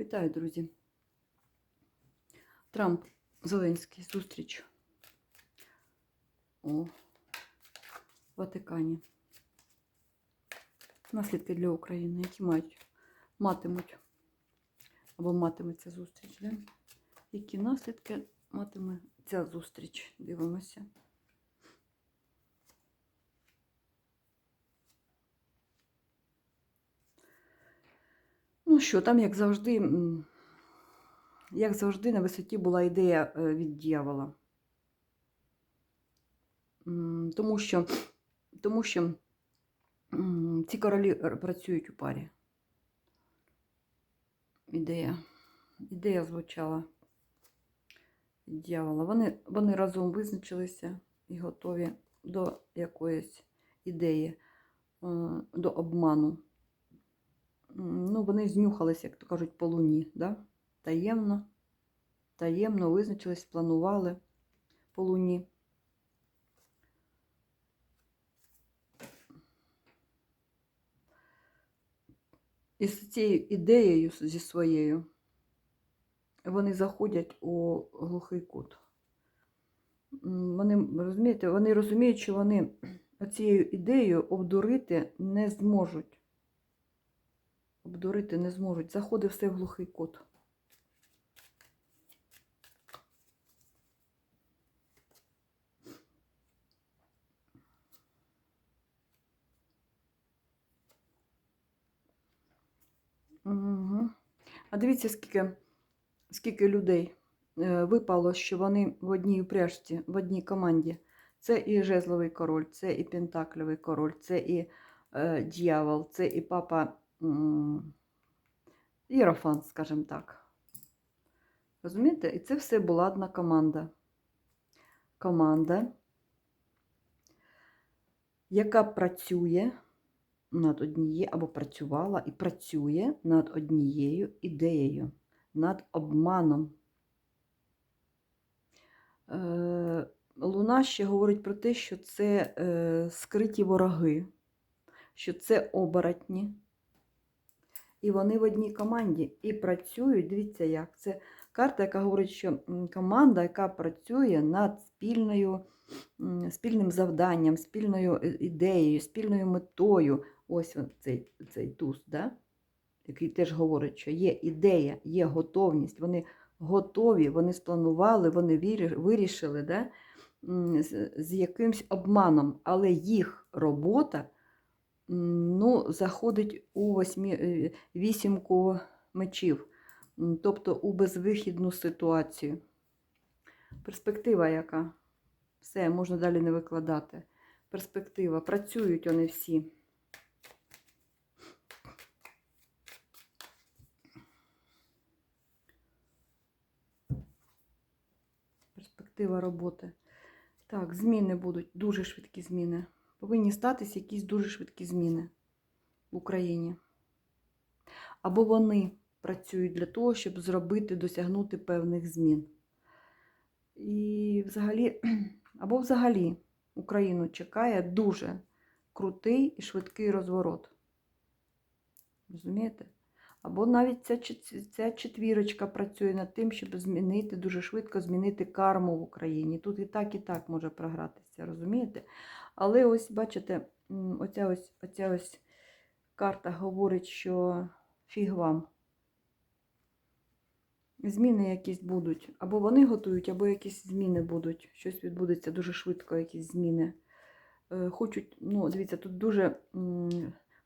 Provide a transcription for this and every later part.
Вітаю, друзі. Трамп, Зеленський, зустріч у Ватикані. Наслідки для України, які мають, матимуть або матиметься зустріч. Да? Які наслідки матиме ця зустріч? Дивимося. Ну що, там, як завжди, як завжди, на висоті була ідея е, від дьявола. Тому що, тому що ці королі працюють у парі. Ідея. Ідея звучала від дьявола. Вони, вони разом визначилися і готові до якоїсь ідеї, е, до обману. Ну, вони знюхались, як то кажуть, по луні, да? таємно, таємно визначились, планували по луні. І з цією ідеєю зі своєю вони заходять у глухий кут. Вони, розумієте, вони розуміють, що вони цією ідеєю обдурити не зможуть обдурити не зможуть. Заходить все в глухий кут. Угу. А дивіться, скільки, скільки людей е, випало, що вони в одній упряжці, в одній команді. Це і жезловий король, це і пентакльовий король, це і е, дьявол, це і папа м, Єрофант, скажімо так. Розумієте? І це все була одна команда. Команда, яка працює над однією, або працювала і працює над однією ідеєю, над обманом. Е, Луна ще говорить про те, що це е, скриті вороги, що це оборотні. І вони в одній команді і працюють. Дивіться, як це карта, яка говорить, що команда, яка працює над спільною, спільним завданням, спільною е, ідеєю, спільною метою. Ось цей, цей туз, да? який теж говорить, що є ідея, є готовність. Вони готові, вони спланували, вони вирішили да? з, якимсь обманом, але їх робота ну, заходить у восьмі, е, вісімку мечів, тобто у безвихідну ситуацію. Перспектива яка? Все, можна далі не викладати. Перспектива. Працюють вони всі. Перспектива роботи. Так, зміни будуть, дуже швидкі зміни. Повинні статися якісь дуже швидкі зміни в Україні. Або вони працюють для того, щоб зробити, досягнути певних змін. І взагалі, або взагалі Україну чекає дуже крутий і швидкий розворот. Розумієте? Або навіть ця, ця четвірочка працює над тим, щоб змінити, дуже швидко змінити карму в Україні. Тут і так, і так може програтися, розумієте? Але ось, бачите, оця ось, оця ось карта говорить, що фіг вам. Зміни якісь будуть. Або вони готують, або якісь зміни будуть. Щось відбудеться дуже швидко, якісь зміни. Е, Хочуть, ну, дивіться, тут дуже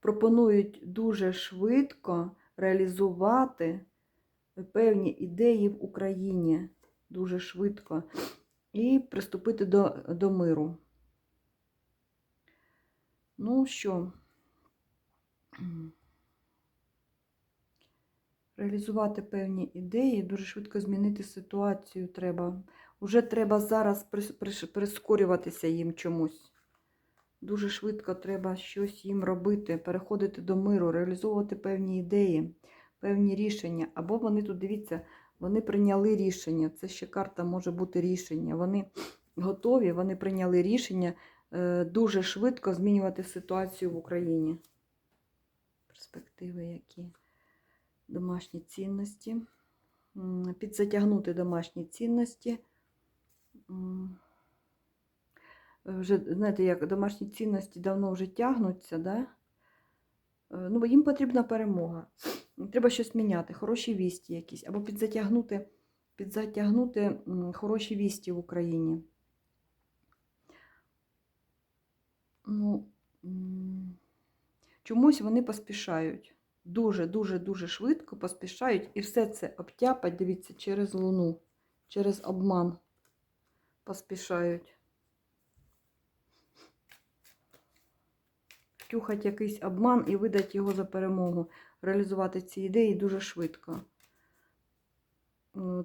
пропонують дуже швидко реалізувати певні ідеї в Україні. Дуже швидко. І приступити до, до миру. Ну що? Реалізувати певні ідеї, дуже швидко змінити ситуацію треба. Уже треба зараз прискорюватися їм чомусь. Дуже швидко треба щось їм робити, переходити до миру, реалізовувати певні ідеї, певні рішення. Або вони тут, дивіться, вони прийняли рішення. Це ще карта може бути рішення. Вони готові, вони прийняли рішення е, дуже швидко змінювати ситуацію в Україні. Перспективи які. домашні цінності. Підзатягнути домашні цінності. М, Вже, знаєте, як домашні цінності давно вже тягнуться, да? Е, ну, їм потрібна перемога. Треба щось міняти, хороші вісті якісь, або підзатягнути, підзатягнути хороші вісті в Україні. Ну, чомусь вони поспішають. Дуже, дуже, дуже швидко поспішають і все це обтяпать, дивіться, через луну, через обман поспішають. Втюхать якийсь обман і видати його за перемогу, реалізувати ці ідеї дуже швидко.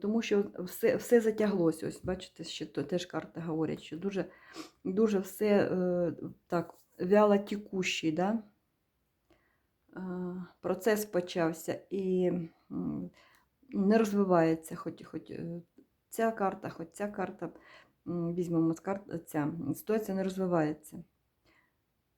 Тому що все, все затяглося. Ось, бачите, ще теж карти говорять, що дуже, дуже все е, так, вяло тікущий, да? Е, процес почався і не розвивається, хоч, хоч е, ця карта, хоч ця карта, візьмемо з карт, ця ситуація не розвивається.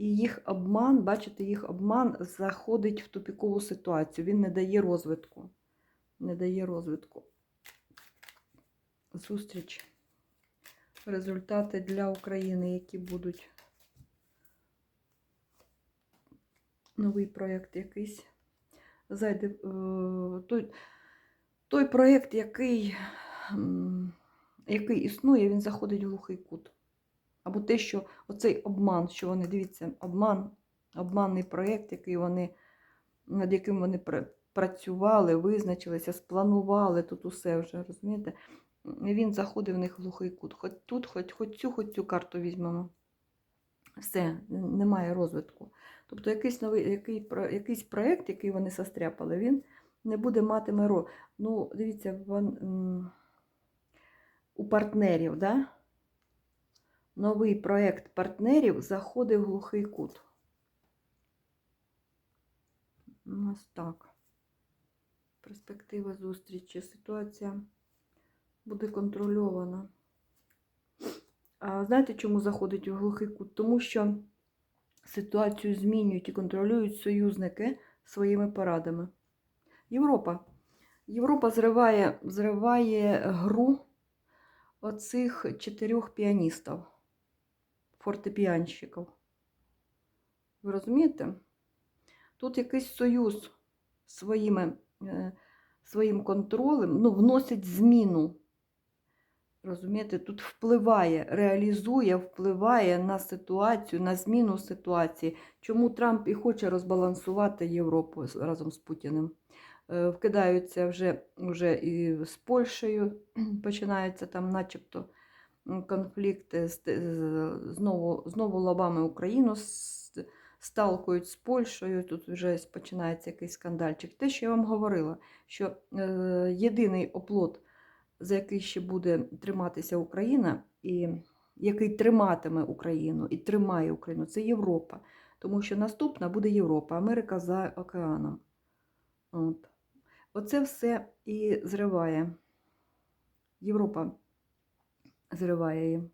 І їх обман, бачите, їх обман заходить в тупікову ситуацію. Він не дає розвитку. Не дає розвитку. Зустріч. Результати для України, які будуть. Новий проєкт якийсь. Зайде е, той, той проєкт, який, який існує, він заходить в глухий кут. Або те, що оцей обман, що вони, дивіться, обман, обманний проєкт, який вони, над яким вони працювали, визначилися, спланували тут усе вже, розумієте? Він заходить в них в глухий кут. Хоч тут, хоч, хоч цю, хоч цю карту візьмемо. Все, немає розвитку. Тобто якийсь новий, який, якийсь проєкт, який вони застряпали, він не буде матиме ро. Ну, дивіться, вон, у партнерів, да? Новий проєкт партнерів заходить в глухий кут. Ось так. Перспектива зустрічі. Ситуація буде контрольована. А знаєте, чому заходить у глухий кут? Тому що ситуацію змінюють і контролюють союзники своїми порадами. Європа. Європа зриває, зриває гру оцих чотирьох піаністів, фортепіанщиків. Ви розумієте? Тут якийсь союз своїми, е, своїм контролем ну, вносить зміну. Розумієте, тут впливає, реалізує, впливає на ситуацію, на зміну ситуації. Чому Трамп і хоче розбалансувати Європу разом з Путіним? Е, Вкидаються вже, вже і з Польщею, починаються там, начебто, з- з- знову, знову лобами Україну сталкують з Польщею. Тут вже починається якийсь скандальчик. Те, що я вам говорила, що е, єдиний оплот за який ще буде триматися Україна, і який триматиме Україну і тримає Україну, це Європа. Тому що наступна буде Європа, Америка за океаном. От. Оце все і зриває. Європа зриває їм.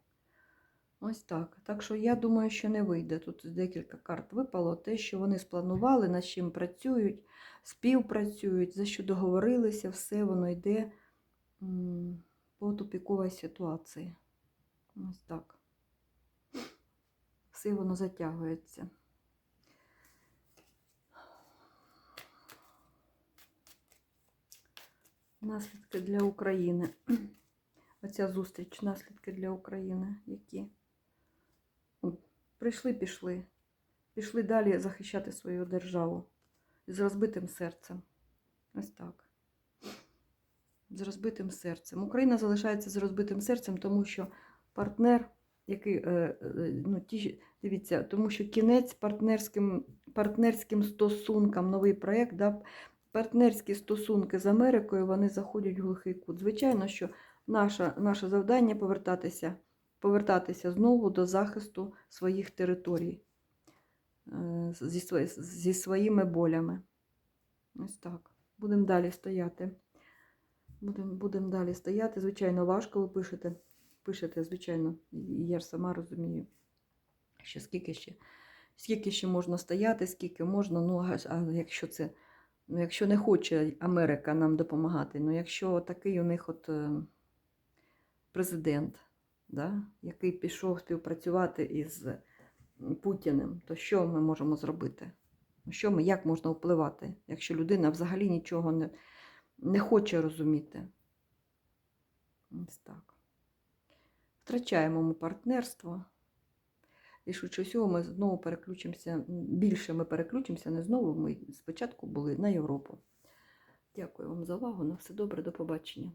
Ось так. Так що я думаю, що не вийде. Тут декілька карт випало. Те, що вони спланували, над чим працюють, співпрацюють, за що договорилися, все воно йде по тупіковій ситуації. Ось так. Все воно затягується. Наслідки для України. Оця зустріч, наслідки для України. Які? Прийшли, пішли. Пішли далі захищати свою державу з розбитим серцем. Ось так з розбитим серцем. Україна залишається з розбитим серцем, тому що партнер, який, е, е, ну, ті, дивіться, тому що кінець партнерським, партнерським стосункам, новий проєкт, да, партнерські стосунки з Америкою, вони заходять в глухий кут. Звичайно, що наша, наше завдання повертатися, повертатися знову до захисту своїх територій е, зі, зі своїми болями. Ось так. Будемо далі стояти. Будемо будем далі стояти. Звичайно, важко ви пишете. Пишете, звичайно, я ж сама розумію, що скільки ще, скільки ще можна стояти, скільки можна, ну а, а якщо це Ну, якщо не хоче Америка нам допомагати, ну якщо такий у них от е, президент, да, який пішов співпрацювати із Путіним, то що ми можемо зробити? Що ми, як можна впливати, якщо людина взагалі нічого не, не хоче розуміти? Ось так. Втрачаємо ми партнерство. І швидше всього ми знову переключимося, більше ми переключимося, не знову ми спочатку були на Європу. Дякую вам за увагу. На все добре, до побачення.